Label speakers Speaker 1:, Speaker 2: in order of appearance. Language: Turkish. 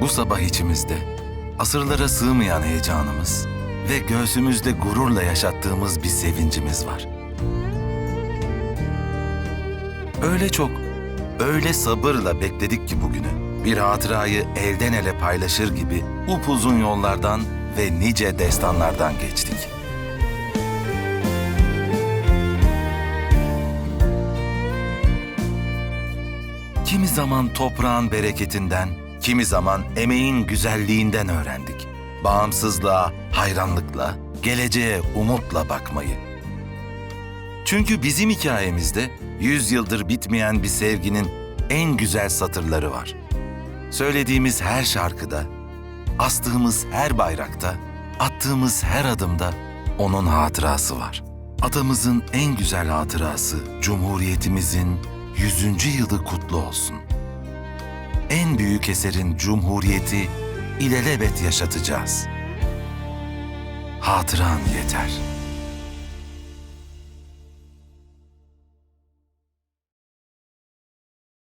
Speaker 1: Bu sabah içimizde asırlara sığmayan heyecanımız ve göğsümüzde gururla yaşattığımız bir sevincimiz var. Öyle çok, öyle sabırla bekledik ki bugünü. Bir hatırayı elden ele paylaşır gibi upuzun yollardan ve nice destanlardan geçtik. Kimi zaman toprağın bereketinden, kimi zaman emeğin güzelliğinden öğrendik. Bağımsızlığa, hayranlıkla, geleceğe umutla bakmayı. Çünkü bizim hikayemizde yüz yıldır bitmeyen bir sevginin en güzel satırları var. Söylediğimiz her şarkıda, astığımız her bayrakta, attığımız her adımda onun hatırası var. Atamızın en güzel hatırası Cumhuriyetimizin 100. yılı kutlu olsun. En büyük eserin Cumhuriyeti ilelebet yaşatacağız. Hatıran yeter.''